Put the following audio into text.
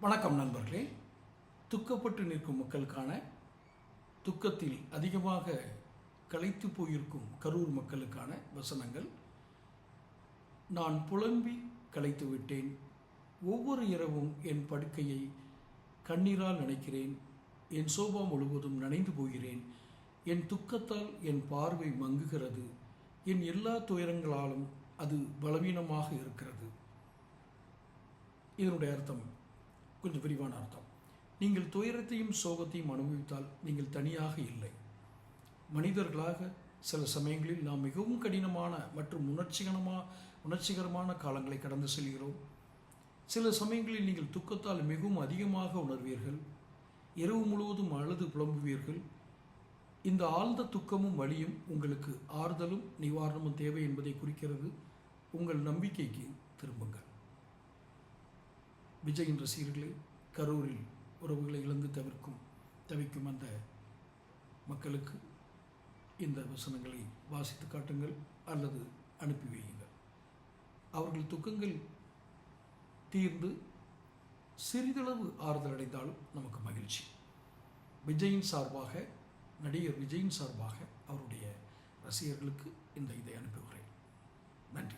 வணக்கம் நண்பர்களே. துக்கப்பட்டு நிற்கும் மக்களுக்கான துக்கத்தில் அதிகமாக களைத்து போயிருக்கும் கரூர் மக்களுக்கான வசனங்கள். நான் புலம்பி களைத்து விட்டேன். ஒவ்வொரு இரவும் என் படுக்கையை கண்ணீரால் நினைக்கிறேன். என் சோபா முழுவதும் நனைந்து போகிறேன். என் துக்கத்தால் என் பார்வை மங்குகிறது. என் எல்லா துயரங்களாலும் அது பலவீனமாக இருக்கிறது. இதனுடைய அர்த்தம் கொஞ்சம் விரிவான அர்த்தம். நீங்கள் துயரத்தையும் சோகத்தையும் அனுபவித்தால் நீங்கள் தனியாக இல்லை. மனிதர்களாக சில சமயங்களில் நாம் மிகவும் கடினமான மற்றும் உணர்ச்சிகரமான உணர்ச்சிகரமான காலங்களை கடந்து செல்கிறோம். சில சமயங்களில் நீங்கள் துக்கத்தால் மிகவும் அதிகமாக உணர்வீர்கள். இரவு முழுவதும் அழுது புலம்புவீர்கள். இந்த ஆழ்ந்த துக்கமும் வலியும் உங்களுக்கு ஆறுதலும் நிவாரணமும் தேவை என்பதை குறிக்கிறது. உங்கள் நம்பிக்கைக்கு திரும்புங்கள். விஜயின் ரசிகர்களை கரூரில் உறவுகளை இழந்து தவிர்க்கும் தவிக்கும் அந்த மக்களுக்கு இந்த வசனங்களை வாசித்து காட்டுங்கள் அல்லது அனுப்பி வையுங்கள். அவர்கள் துக்கங்கள் தீர்ந்து சிறிதளவு ஆறுதல் அடைந்தாலும் நமக்கு மகிழ்ச்சி. விஜயின் சார்பாக நடிகர் விஜயின் சார்பாக அவருடைய ரசிகர்களுக்கு இந்த இதை அனுப்புகிறேன். நன்றி.